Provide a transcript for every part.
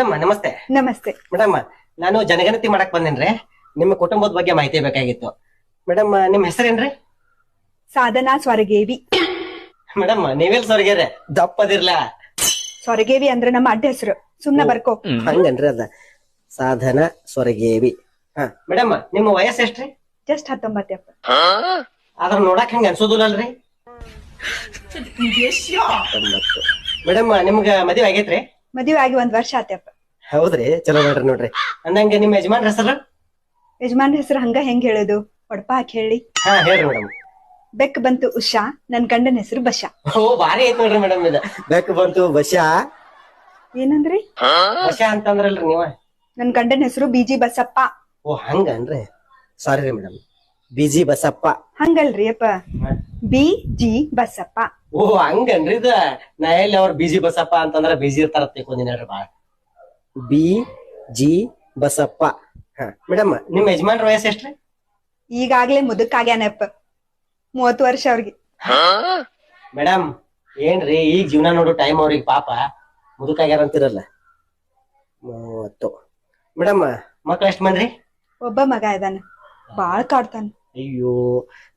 Madam ನಮಸ್ತೆ. ನಮಸ್ತೆ. Madam ನಾನು ಜನಗಣತಿ ಮಾಡಕ್ ಬಂದೇನ್ರಿ. ನಿಮ್ಮ ಕುಟುಂಬದ ಬಗ್ಗೆ ಮಾಹಿತಿ ಬೇಕಾಗಿತ್ತು. ಮೇಡಮ್ ನಿಮ್ ಹೆಸರೇನ್ರಿ? ಸಾಧನಾ ಸ್ವರಗೇವಿ. ಮೇಡಮ್ ನೀವೆಲ್ ಸ್ವರಗೇರಿ? ದಪ್ಪದಿರ್ಲ? ಸ್ವರಗೇವಿ ಅಂದ್ರೆ ನಮ್ಮ ಅಡ್ಡ ಹೆಸರು. ಸುಮ್ನೆ ಬರ್ಕೋ. ಹಂಗನ್ರಿ ಅದ? ಸಾಧನ ಸ್ವರಗೇವಿ. ಹಾ ಮೇಡಮ್ ನಿಮ್ಮ ವಯಸ್ಸು ಎಷ್ಟ್ರಿ? ಜಸ್ಟ್ ಹತ್ತೊಂಬತ್ತಪ್ಪ ಅದ್ರ ನೋಡಕ್ ಹಂಗ ಅನ್ಸೋದಿಲ್ಲಲ್ರಿ? ಮೇಡಮ್ ನಿಮ್ಗ ಮದುವೆ ಆಗೈತ್ರಿ? ಮದುವೆ ಆಗಿ ಒಂದ್ ವರ್ಷ ಆತ್ಯಪ್ಪ. ಹೌದ್ರಿ? ಚಲೋ ಮಾಡ್ರಿ ನೋಡ್ರಿ. ಅಂದಂಗೆ ನಿಮ್ ಯಜಮಾನ್ ಹೆಸರು? ಯಜಮಾನ್ ಹೆಸರು ಹಂಗ ಹೆಂಗ್ ಹೇಳೋದು? ಒಡಪ ಹಾಕಿ ಹೇಳಿ. ಹಾ ಹೇಳ್ರಿ ಮೇಡಮ್. ಬೆಕ್ ಬಂತು ಉಷಾ ನನ್ ಗಂಡನ ಹೆಸರು ಬಶ. ಓ ಬಾರಿ ಐತ್ ನೋಡ್ರಿ ಮೇಡಮ್ ಇದು. ಬೆಕ್ ಬಂತು ಬಶ. ಏನಂದ್ರಿ? ಬಶ ಅಂತಂದ್ರಲ್ರಿ ನೀವ? ನನ್ ಗಂಡನ ಹೆಸರು ಬಿಜಿ ಬಸಪ್ಪ. ಓ ಹಂಗನ್ರಿ? ಸಾರಿ ರೀ ಮೇಡಮ್. B G Basappa. ಹಂಗಲ್ರಿ ಅಪ್ಪ. B G Basappa. ಓ ಹಂಗನ್ರಿ ಇದ. ನಾ ಎಲ್ಲಿ ಅವ್ರ ಬಿಜಿ ಬಸಪ್ಪ ಅಂತಂದ್ರ ಬಿಜಿ ಇರ್ತಾರ ತಿಳ್ಕೊಂಡಿನ ಬಾಳ. B G Basappa. ಹಾ. ಮೇಡಮ್ ನಿಮ್ ಯಜಮಾನ್ರ ವಯಸ್ಸು ಎಷ್ಟ್ರಿ? ಈಗಾಗ್ಲೇ ಮುದುಕಾಗ್ಯಾನಪ್ಪ ಮೂವತ್ತು ವರ್ಷ ಅವ್ರಿಗೆ. ಮೇಡಮ್ ಏನ್ರಿ ಈಗ ಜೀವನ ನೋಡು ಟೈಮ್ ಅವ್ರಿಗೆ ಪಾಪ. ಮುದುಕಾಗ್ಯಾರ ಅಂತಿರಲ್ಲ. ಮೂವತ್ತು. ಮೇಡಮ್ ಮಕ್ಳು ಎಷ್ಟ್ ಮಂದ್ರಿ? ಒಬ್ಬ ಮಗ ಇದಾನ. ಬಾಳ್ ಕಾಡ್ತಾನ. ಅಯ್ಯೋ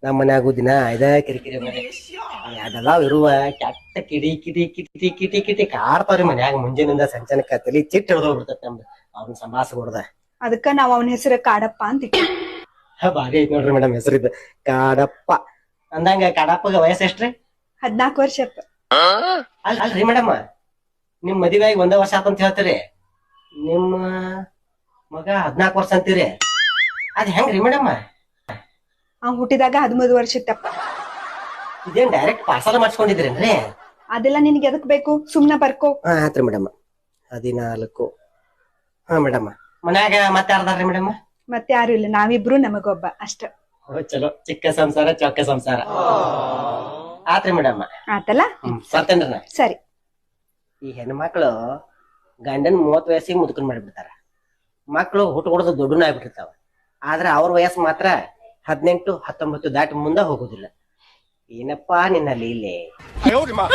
ನಮ್ಮ ಮನ್ಯಾಗು ದಿನ ಇದ ಕಿರಿಕಿರಿ ಮನೆ. ಅದೆಲ್ಲ ಇರುವ ಕೆಟ್ಟ ಕಿಡಿ ಕಿಡಿ ಕಿಟಿ ಕಿಟಿ ಕಿಟಿ ಕಾಡ್ತಾವ್ರಿ ಮನ್ಯಾಗ. ಮುಂಜಾನಿಂದ ಸಂಚನಕ ತಲಿ ಚಿಟ್ಟ ಹಿಡ್ದೋಗ್ಬಿಡ್ತೈತಿ ನಮ್ದು. ಅವ್ನ ಸಂಭಾಸ ಹೊಡ್ದ ಅದಕ್ಕ ನಾವ್ ಅವನ ಹೆಸರು ಕಾಡಪ್ಪ ಅಂತ ಹ ಬಾರಿ ಐತಿ ನೋಡ್ರಿ ಮೇಡಮ್ ಹೆಸರಿದ್ದ ಕಾಡಪ್ಪ. ಅಂದಂಗ ಕಾಡಪ್ಪಗ ವಯಸ್ಸು ಎಷ್ಟ್ರಿ? ಹದ್ನಾಕ್ ವರ್ಷ ಅಲ್ ಅಲ್ರಿ ಮೇಡಮ್. ನಿಮ್ ಮದುವೆ ಆಗಿ ಒಂದೇ ವರ್ಷ ಆತಂತ ಹೇಳ್ತೀರಿ. ನಿಮ್ಮ ಮಗ ಹದ್ನಾಕ್ ವರ್ಷ ಅಂತೀರಿ. ಅದ್ ಹೆಂಗ್ರಿ ಮೇಡಮ್? ಅವ್ನ್ ಹುಟ್ಟಿದಾಗ ಹದಿಮೂರು ವರ್ಷ ಇತ್ತಪ್ಪ. ಇದೇನ್ ಡೈರೆಕ್ಟ್ ಪಾರ್ಸಲ್ ಮಾಡಿಸ್ಕೊಂಡಿದ್ರೇನ್ರಿ? ಅದೆಲ್ಲ ನಿನಗೆ ಎದಕ್ ಬೇಕು? ಸುಮ್ನೆ ಬರ್ಕೋ. ಹಾ ಆತ್ರಿ ಮೇಡಮ್. ಹದಿನಾಲ್ಕು. ಹಾ ಮೇಡಮ್. ಮನ್ಯಾಗ ಮತ್ತೆ ಯಾರ್ದಾರ್ರಿ ಮೇಡಮ್? ಮತ್ತೆ ಯಾರು ಇಲ್ಲ. ನಾವಿಬ್ರು ನಮಗೊಬ್ಬ. ಅಷ್ಟ. ಚಲೋ. ಚಿಕ್ಕ ಸಂಸಾರ ಚೊಕ್ಕ ಸಂಸಾರ. ಆತ್ರಿ ಮೇಡಮ್. ಆತಲ್ಲ? ನಾ. ಸರಿ. ಈ ಹೆಣ್ಮಕ್ಳು ಗಂಡನ್ ಮೂವತ್ ವಯಸ್ಸಿಗೆ ಮುದುಕನ್ ಮಾಡಿಬಿಡ್ತಾರ. ಮಕ್ಳು ಹುಟ್ಟುಕೊಡೋದು ದೊಡ್ಡನ ಆಗ್ಬಿಟ್ಟಿರ್ತಾವ. ಆದ್ರೆ ಅವ್ರ ವಯಸ್ಸು ಮಾತ್ರ ಹದಿನೆಂಟು ಹತ್ತೊಂಬತ್ತು ದಾಟಿ ಮುಂದೆ ಹೋಗೋದಿಲ್ಲ. ಏನಪ್ಪಾ ನಿನ್ನ ಲೀಲೆ? 哎呦我的妈